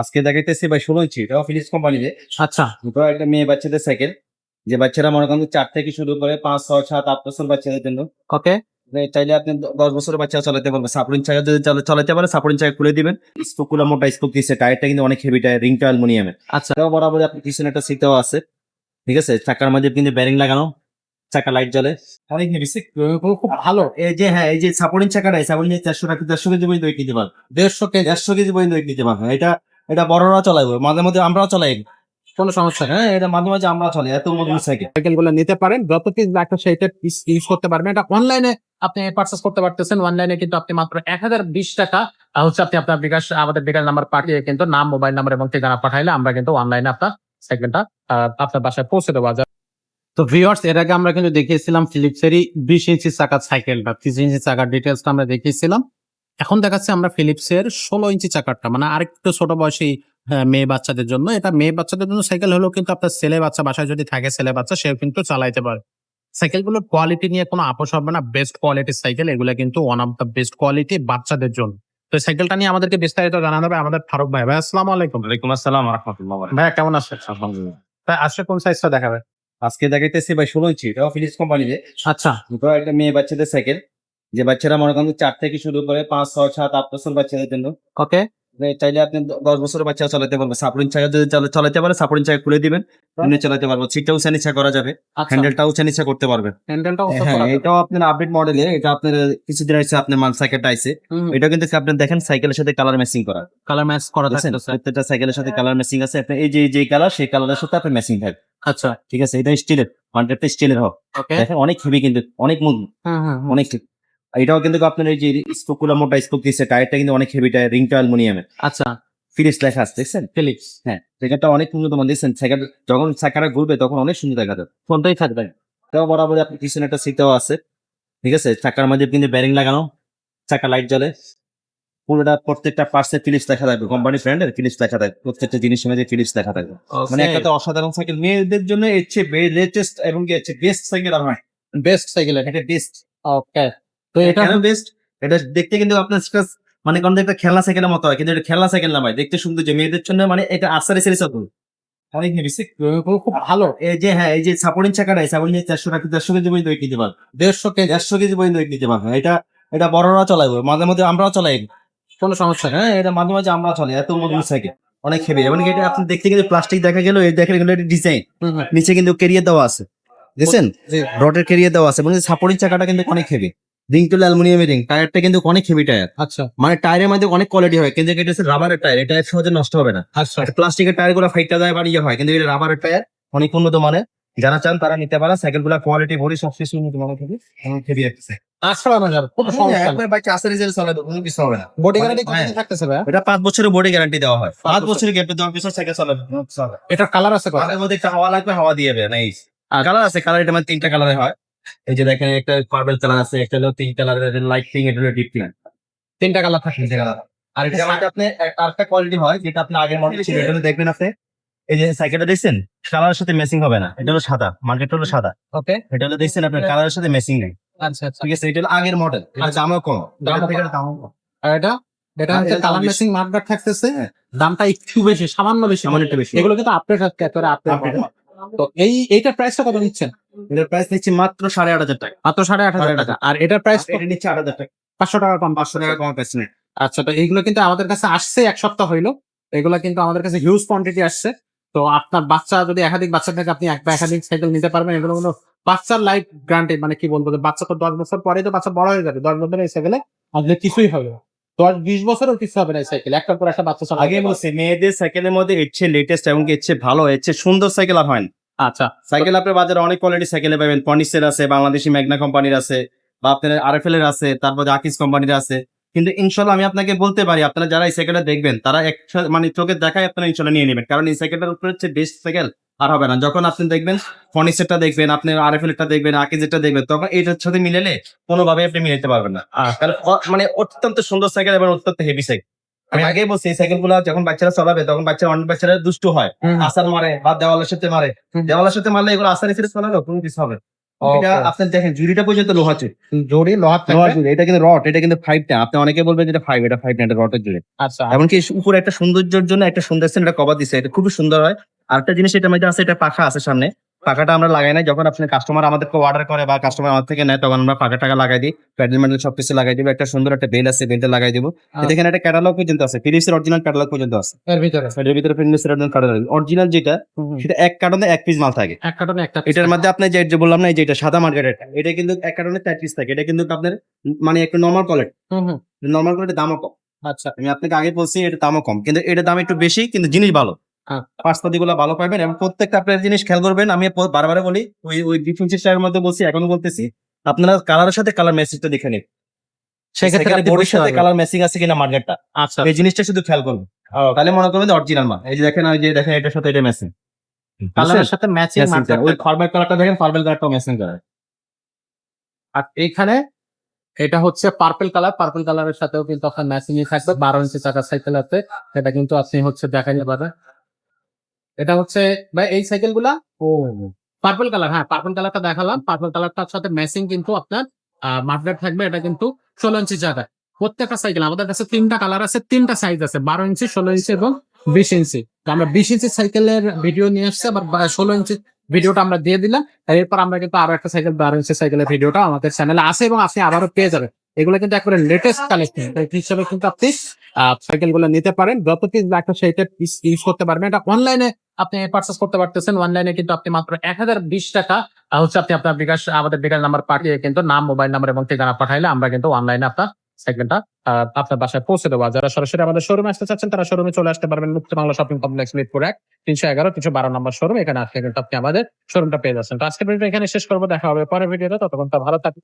আজকে দেখাইতেছি ভাই ষোলো ইঞ্চি এটাও ফিলিপস কোম্পানিতে আচ্ছা। দুটো একটা মেয়ে বাচ্চাদের সাইকেল যে বাচ্চারা মনে করেন চার থেকে শুরু করে পাঁচ ছয় সাত আট বছর বাচ্চাদের জন্য। ওকে চাইলে আপনি দশ বছরের বাচ্চা চালাতে পারবেন। সাপোর্টিং চাকা যদি চালাতে পারে সাপোর্টিং চাকা খুলে দিবেন। স্পোকুলা মোটা স্পোক দিচ্ছে টায়ারটা কিন্তু অনেক হেভি টায়ার রিংটা অ্যালুমিনিয়ামের আচ্ছা। বরাবর আপনি পিছনে একটা সিটও আছে। ঠিক আছে? চাকার মাঝে কিন্তু ব্যারিং লাগানো চাকা লাইট জ্বলে। অনেক খুব ভালো। এই যে হ্যাঁ এই যে সাপোর্টিং চাকাটা সাপোর্টিং চারশো টাকা দেড়শো কেজি পর্যন্ত নিতে পারবে দেড়শো কেজি। দেড়শো কেজি পর্যন্ত নিতে পারবে এটা এটা বড়রা চলাইবো মাঝে মধ্যে আমরাও চলাই। কোনো সমস্যা হ্যাঁ এটা মাঝে মাঝে আমরা চলে এত মজবুত সাইকেল সাইকেল। গুলো নিতে পারেন যত পিস লাগবে সেইটা পিস ইউজ করতে পারবেন। এটা অনলাইনে আপনি পার্চেস করতে পারতেছেন অনলাইনে কিন্তু আপনি মাত্র এক হাজার বিশ টাকা হচ্ছে আপনি আপনার বিকাশ আমাদের বিকাশ নাম্বার পাঠিয়ে কিন্তু নাম মোবাইল নাম্বার এবং ঠিকানা পাঠাইলে আমরা কিন্তু অনলাইনে আপনার সাইকেলটা আপনার বাসায় পৌঁছে দেওয়া যায়। তো ভিউয়ার্স এর আগে আমরা কিন্তু দেখিয়েছিলাম ফিলিপসেরই বিশ ইঞ্চি চাকার সাইকেলটা ত্রিশ ইঞ্চি চাকার ডিটেলসটা আমরা দেখিয়েছিলাম। এখন দেখাচ্ছে আমরা ফিলিপসের ষোলো ইঞ্চি চাকারটা মানে আরেকটু ছোট বয়সী হ্যাঁ, মেয়ে বাচ্চাদের জন্য। এটা মেয়ে বাচ্চাদের জন্য সাইকেল হলেও কিন্তু আপনার ছেলে বাচ্চা বাসায় যদি থাকে ছেলে বাচ্চা সেও কিন্তু চালাইতে পারে। সাইকেলগুলোর কোয়ালিটি নিয়ে কোনো আপোষ হবে না। বেস্ট কোয়ালিটির সাইকেল এগুলো কিন্তু one of the best quality বাচ্চাদের জন্য। তো সাইকেলটা নিয়ে আমাদেরকে বিস্তারিত জানানো হবে আমাদের ফারুক ভাই। ভাই আসসালামু আলাইকুম। ওয়ালাইকুম আসসালাম রহমতুল্লাহ ভাইয়া কেমন আছেন? তাই আজকে কোন সাইজটা দেখাবে আজকে দেখাইতেছি ভাই ষোলো ইঞ্চি এটাও ফিলিপস কোম্পানিতে আচ্ছা। দুটো একটা মেয়ে বাচ্চাদের সাইকেল যে বাচ্চারা মনে করেন চার থেকে শুরু করে পাঁচ ছয় সাত আট বছর বাচ্চাদের জন্য ওকে চাইলে আপনি দশ বছরের বাচ্চা চালাতে পারবে সাপোর্টিং চাকা যদি চালা- চালাতে পারে সাপোর্টিং চাকা খুলে দিবেন এমনি চালাতে পারব সিটটাও উঁচা নিচা করা যাবে। আচ্ছা। হ্যান্ডেলটাও উঁচা নিচা করতে পারবেন। হ্যাঁ এটাও আপনার আপডেট মডেলে এটা আপনার কিছুদিন আইসে আপনার মান সাইকেলটা আইসে এটা কিন্তু আপনি দেখেন সাইকেলের সাথে কালার ম্যাচিং করা। কালার ম্যাচ করা থাকতেছে। প্রত্যেকটা সাইকেলের সাথে কালার ম্যাচিং আছে। আপনার এই যে যে কালার সেই কালারের সাথে আপনার ম্যাচিং থাকবে। আচ্ছা। ঠিক আছে? এটা স্টিলের হান্ড্রেডটা স্টিলের হোক। দেখেন অনেক হেভি কিন্তু অনেক হুম। অনেক এটাও কিন্তু আপনার এই যে স্পোকুলা মোটা স্পোক দিচ্ছে টায়ারটা কিন্তু অনেক হেভি টায়ার রিংটা অ্যালুমিনিয়ামের আচ্ছা। ফিনিশ লেখা আছে দেখছেন? ফিলিপস হ্যাঁ সেখানটা অনেক উন্নত মান দেখছেন? সাইকেল যখন চাকাটা ঘুরবে তখন অনেক সুন্দর দেখা যাবে। ফোনটাই থাকবে। তাও বরাবর আপনি পিছনে একটা সিটও আছে ঠিক আছে? চাকার মাঝে কিন্তু ব্যারিং লাগানো চাকা লাইট জ্বলে। পুরোটা প্রত্যেকটা পার্সে ফিলিপস দেখা থাকবে। কোম্পানি ফ্রেন্ডের ফিলিপস দেখা থাকবে। প্রত্যেকটা জিনিসের মধ্যে ফিলিপস দেখা থাকবে। মানে একটা তো অসাধারণ সাইকেল মেয়েদের জন্য এর চেয়ে লেটেস্ট এবং এর চেয়ে বেস্ট সাইকেল আর হয়। বেস্ট সাইকেল এটা বেস্ট ওকে তো এটা কেন বেস্ট এটা দেখতে কিন্তু আপনার মানে কোন একটা খেলনা সাইকেলের মতো হয় কিন্তু এটা খেলনা সাইকেল না ভাই। দেখতে সুন্দর যে মেয়েদের জন্য মানে এটা আসারে সিরিজ হতো অনেক হেভি খুব ভালো। এই যে হ্যাঁ এই যে সাপোর্টিং চাকাটা সাপোর্টিং চারশো টাকা দেড়শো কেজি পর্যন্ত weight নিতে পারবে। দেড়শো কেজি। দেড়শো কেজি পর্যন্ত weight নিতে পারবে। এটা এটা বড়রা চলাইবো মাঝে মধ্যে আমরাও চলাই। কোনো সমস্যা হ্যাঁ এটা মাঝে মাঝে আমরা চলাই এত মজবুত সাইকেল অনেক হেভি এবং এটা আপনি দেখতে কিন্তু প্লাস্টিক দেখা গেল এই দেখেন এগুলো ডিজাইন। নিচে কিন্তু কেরিয়ার দেওয়া আছে। দেখছেন? রডের কেরিয়ার দেওয়া আছে। এবং সাপোর্টিং চাকাটা কিন্তু অনেক হেভি রিং টু অ্যালুমিনিয়ামের রিং টায়ারটা কিন্তু অনেক হেভি টায়ার আচ্ছা। মানে টায়ারের মধ্যে অনেক কোয়ালিটি হয় কিন্তু এটা হচ্ছে রাবারের টায়ার এটা সহজে নষ্ট হবে না। আচ্ছা। প্লাস্টিকের টায়ারগুলো ফাইটটা যায় বা ইয়ে হয় কিন্তু এটা রাবারের টায়ার অনেক উন্নত মানে যারা চান তারা নিতে পারে সাইকেলগুলা কোয়ালিটি ভরি সবকিছু উন্নত মানের থাকে অনেক হেভি একটা আশ্রয় বাজার কোনো সমস্যা নেই। একবার বাইক আসে রিজেল চলাবে কোনো কিছু হবে না। বডি গ্যারান্টি হ্যাঁ। এটা হয়। এটার কালার আছে মধ্যে একটা হাওয়া লাগবে হাওয়া দিয়ে দেবে আচ্ছা। কালার আছে কালার এটা মানে তিনটা কালারে হয়। এই যে দেখেন একটা পার্পল কালার আছে একটা হলো তিন কালারের লাইট পিঙ্ক এটা হলো ডিপ পিঙ্ক তিনটা কালার থাকে। তিনটা কালার আর এটা মধ্যে আপনি আরেকটা কোয়ালিটি হয় যেটা আপনি আগের মডেল ছিল এটা দেখবেন আপনি। এই যে সাইকেলটা দেখছেন? কালারের সাথে ম্যাচিং হবে না। এটা হলো সাদা। মার্কেট হলো সাদা। ওকে। এটা হলো দেখছেন আপনার কালারের সাথে ম্যাচিং নেই। আচ্ছা আচ্ছা। ঠিক আছে এটা হলো আগের মডেল আর দামও কম। দামও কম। দামও কম। আর এটা? এটা হচ্ছে কালার দাম ম্যাচিং মার্কার থাকতেছে। হ্যাঁ। দামটা একটু বেশি সামান্য বেশি সামান্য একটু বেশি। এগুলো কিন্তু আপডেট করে আপডেট। তো এই এইটার প্রাইসটা কত নিচ্ছেন? এটার প্রাইস নিচ্ছি মাত্র সাড়ে আট হাজার টাকা। মাত্র সাড়ে আট হাজার টাকা। আর এটার প্রাইস এটা নিচ্ছে আট হাজার টাকা। পাঁচশো টাকা কম পাঁচশো টাকা। কম পাচ্ছি আচ্ছা তো এইগুলো কিন্তু আমাদের কাছে আসছে এক সপ্তাহ হইল। এগুলো কিন্তু আমাদের কাছে হিউজ কোয়ান্টিটি আসছে। তো আপনার বাচ্চা যদি একাধিক বাচ্চা থেকে আপনি এক বা একাধিক সাইকেল নিতে পারবেন এগুলো হলো বাচ্চার লাইফ গ্রান্টে মানে কি বলব যে বাচ্চা তো দশ বছর পরে তো বাচ্চা বড় হয়ে যাবে দশ বছর এই সাইকেলে আসলে কিছুই হবে না। দশ বিশ বছরও কিছু হবে না সাইকেল একটার পর একটা বাচ্চা আগে। বলছি মেয়েদের সাইকেলের মধ্যে এর চেয়ে লেটেস্ট এবং এর চেয়ে ভালো এর চেয়ে সুন্দর সাইকেল আর হয় না। আচ্ছা সাইকেল আপনার বাজারে অনেক কোয়ালিটি সাইকেলে পাবেন। পনিসের আছে বাংলাদেশি ম্যাগনা কোম্পানির আছে বা আপনার আরএফএল এর আছে তারপর আকিস কোম্পানির আছে। কিন্তু ইনশাল্লাহ আমি আপনাকে বলতে পারি আপনারা যারা এই সাইকেলটা দেখবেন তারা একসাথে মানে চোখে দেখায় আপনারা ইনশাল্লাহ নিয়ে নেবেন। কারণ এই সাইকেলটার উপরে হচ্ছে বেস্ট সাইকেল আর হবে না। যখন আপনি দেখবেন ফনিসেরটা দেখবেন আপনি আরএফএল এরটা দেখবেন আকিজেরটা দেখবেন তখন এইটার সাথে মিলালে কোনোভাবে আপনি মিলাতে পারবেন না। কারণ মানে অত্যন্ত সুন্দর সাইকেল এবং অত্যন্ত হেভি সাইকেল। আমি আগেই বলছি এই সাইকেলগুলা যখন বাচ্চারা চালাবে তখন বাচ্চারা অনেক বাচ্চারা দুষ্টু হয়। আসার মারে বা দেওয়ালের সাথে মারে। দেওয়ালের সাথে মারলে এগুলো আসার এসে চালালো কোনো কিছু হবে। এটা আপনি দেখেন জুড়িটা পর্যন্ত লোহা চুরি। জড়ি লোহার লোহা জুড়ি এটা কিন্তু রড এটা কিন্তু ফাইভ না আপনি অনেকে বলবেন ফাইভ এটা ফাইভ না এটা রটের জুড়ি। আচ্ছা। এমনকি উপরে একটা সৌন্দর্যের জন্য একটা সুন্দর সেন এটা কভার দিছে এটা খুবই সুন্দর হয়। আরেকটা জিনিস এটার মধ্যে আছে এটা পাখা আছে সামনে। পাখাটা আমরা লাগাই না যখন আপনি কাস্টমার আমাদেরকে অর্ডার করে বা কাস্টমার আমাদের থেকে নেয় তখন আমরা পাখা টাকা লাগাই দিই। প্যাডেল ম্যাডেল সবকিছু লাগাই দিব। একটা সুন্দর একটা বেল আছে বেলটা লাগাই দিব। দেখেন একটা ক্যাটালগ পর্যন্ত আছে। ফিলিপসের অরিজিনাল ক্যাটালগ পর্যন্ত আছে। এর ভিতরে এটার ভিতরে ফিলিপসের অরিজিনাল ক্যাটালগ অরিজিনাল যেটা সেটা এক কার্টনে এক পিস মাল থাকে। এক কার্টনে একটা এটার মধ্যে আপনি যে বললাম না এই যে এটা সাদা মার্কেটের এটা কিন্তু এক কার্টনে চার পিস থাকে। এটা কিন্তু আপনার মানে একটা normal quality hmm, hmm, normal কোয়ালিটির দামও কম। আচ্ছা। আমি আপনাকে আগে বলছি এটা দামও কম। কিন্তু এটা দাম একটু বেশি কিন্তু জিনিস ভালো। হ্যাঁ। পাঁচটা দিগুলো ভালো পাবেন এবং প্রত্যেকটা আপনার জিনিস খেয়াল করবেন। আমি বারবার বলি ওই ওই ডিফেন্স এর মধ্যে বলছি এখনও বলতেছি। আপনারা কালারের সাথে কালার মেসেজটা দেখে নিন। সেক্ষেত্রে আপনি সাথে কালার ম্যাচিং আছে কিনা মার্কেটটা আচ্ছা। এই জিনিসটা শুধু খেয়াল করবেন তাহলে মনে করবেন অরিজিনাল মাল এই যে দেখেন ওই যে দেখেন এটার সাথে এটা ম্যাচিং কালারের সাথে ম্যাচিং ওই ফার্মের কালারটা দেখেন ফার্মের কালারটাও ম্যাচিং করে। আর এইখানে এটা হচ্ছে পার্পল কালার পার্পল কালারের সাথেও কিন্তু আপনার ম্যাচিং থাকবে। বারো ইঞ্চি চাকার সাইকেল আছে। সেটা কিন্তু আপনি হচ্ছে দেখা যেতে পারে এটা হচ্ছে, ভাই, এই সাইকেলগুলা? ও পার্পল কালার হ্যাঁ পার্পল কালারটা দেখালাম। পার্পল কালারটার সাথে ম্যাচিং কিন্তু আপনার মার্কেট থাকবে, এটা কিন্তু ষোলো ইঞ্চি চাকা প্রত্যেকটা সাইকেল আমাদের কাছে তিনটা কালার আছে, তিনটা সাইজ আছে, বারো ইঞ্চি ষোলো ইঞ্চি এবং বিশ ইঞ্চি আমরা বিশ ইঞ্চি সাইকেলের ভিডিও নিয়ে আসছি, আবার ষোলো ইঞ্চি ভিডিওটা আমরা দিয়ে দিলাম। এরপর আমরা কিন্তু আরও একটা সাইকেল বারো ইঞ্চি সাইকেলের ভিডিওটা আমাদের চ্যানেলে আছে এবং আপনি আবারও পেয়ে যাবেন। এগুলো কিন্তু একবারে লেটেস্ট কালেকশন হিসাবে কিন্তু আপনি সাইকেলগুলো নিতে পারেন। যত পিস একটা সেইটা পিস ইউজ করতে পারবেন। এটা অনলাইনে আপনি পার্চেস করতে পারতেছেন। অনলাইনে কিন্তু আপনি মাত্র এক হাজার বিশ টাকা হচ্ছে আপনি আপনার বিকাশ, আমাদের বিকাশ নাম্বার পাঠিয়ে কিন্তু নাম মোবাইল নাম্বার এবং ঠিকানা পাঠাইলে আমরা কিন্তু অনলাইনে আপনার সাইকেলটা আপনার বাসায় পৌঁছে দেওয়া যারা সরাসরি আমাদের শোরুমে আসতে চাচ্ছেন, তারা শোরুমে চলে আসতে পারবেন। মুক্ত বাংলা শপিং কমপ্লেক্স মিরপুর এক, তিনশো এগারো তিনশো বারো নম্বর শোরুম এখানে আসলে কিন্তু আপনি আমাদের শোরুমটা পেয়ে যাচ্ছেন। তো আজকের ভিডিও এখানে শেষ করব। দেখা হবে পরের ভিডিওতে ততক্ষণ ভালো থাকুন।